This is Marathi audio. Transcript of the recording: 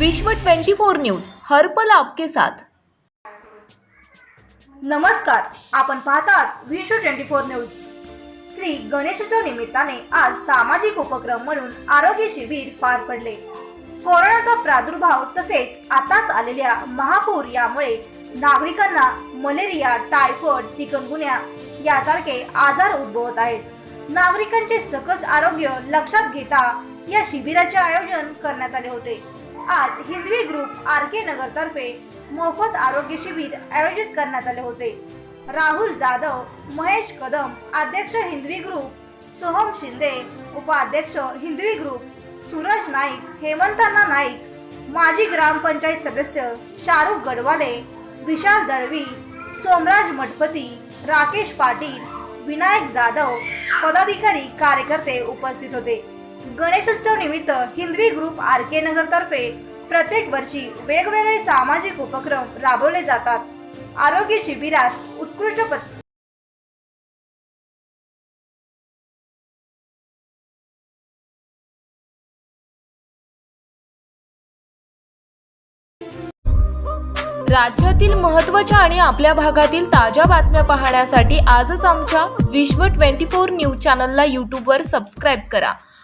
विश्व 24 न्यूज हरपल आपके साथ. नमस्कार आपण पाहतात Vishwa twenty four news. Shri Ganeshotsav निमित्ताने आज सामाजिक उपक्रम म्हणून आरोग्य शिबिर पार पडले. कोरोनाचा प्रादुर्भाव तसेच आताच आलेल्या महापूर यामुळे नागरिकांना मलेरिया टायफॉइड चिकनगुन्या यासारखे आजार उद्भवत आहेत. नागरिकांचे सकस आरोग्य लक्षात घेता या शिबिराचे आयोजन करण्यात आले होते. आज हिंदवी ग्रुप आर के नगर तर्फे मोफत आरोग्य शिबिर आयोजित करण्यात आले होते. राहुल जाधव महेश कदम अध्यक्ष हिंदवी ग्रुप सोहम शिंदे उपाध्यक्ष हिंदवी ग्रुप सूरज नाईक हेमंतांना नाईक माजी ग्रामपंचायत सदस्य शाहरुख गडवाले विशाल दळवी सोमराज मठपती राकेश पाटील विनायक जाधव पदाधिकारी कार्यकर्ते उपस्थित होते. गणेशोत्सव निमित्त हिंदवी ग्रुप आर के नगर तर्फे प्रत्येक वर्षी वेगवेगळे सामाजिक उपक्रम राबवले जातात. आरोग्य शिबिरास उत्कृष्ट पत राज्यातील महत्त्वाच्या आणि आपल्या भागातील ताज्या बातम्या पाहण्यासाठी आजच आमच्या विश्व 24 न्यूज चॅनलला यूट्यूबवर सबस्क्राईब करा.